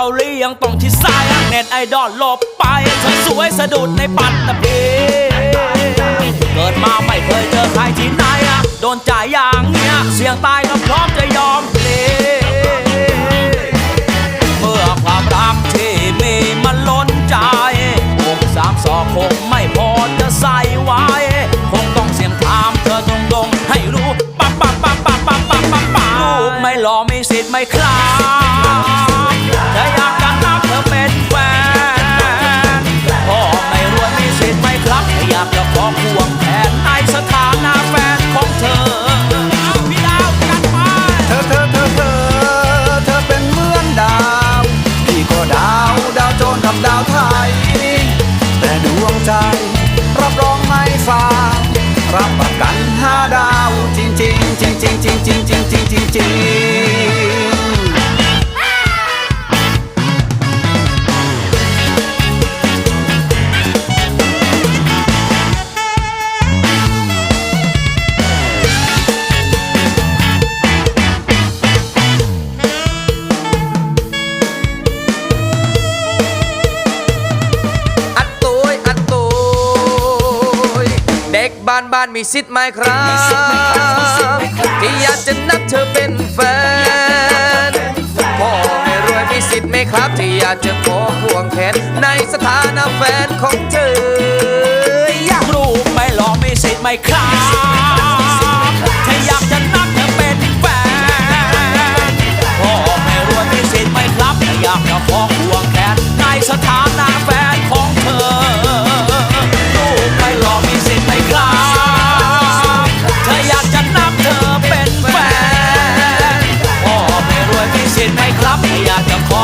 กาหลียังต้องที่ซ้ายเน็ตไอดอลหลบไปเธอสวยสะดุดในปัตตภีเกิดมาไม่เคยเจอใครที่ไหนอะโดนใจอย่างเนี้ยเสียงตายก็พร้อมจะยอมเพลเมื่อความรักที่มีมันล้นใจวกสามสองคงไม่พอจะใส่ไว้ คงต้องเสียงถามเธอตรงๆให้รู้ปั๊บปั๊บปั๊บปั๊บปั๊บปั๊บปั๊บลูกไม่หล่อไม่สิทธิ์ไม่คลา ฟ้า รับประกันห้าดาวจริงจริงจริงจริงจริงจริงจริงจริงจริงจริงานบ้านมีสิทธิ์ไหมครับที่อยากจะนับเธอเป็นแฟนพ่อไม่รวยมีสิทธิ์ไหมครับ ที่อยากจะขอห่วงแขนในสถานะแฟนของเธอรูปไม่หล่อมีสิทธิ์ไม่ครับ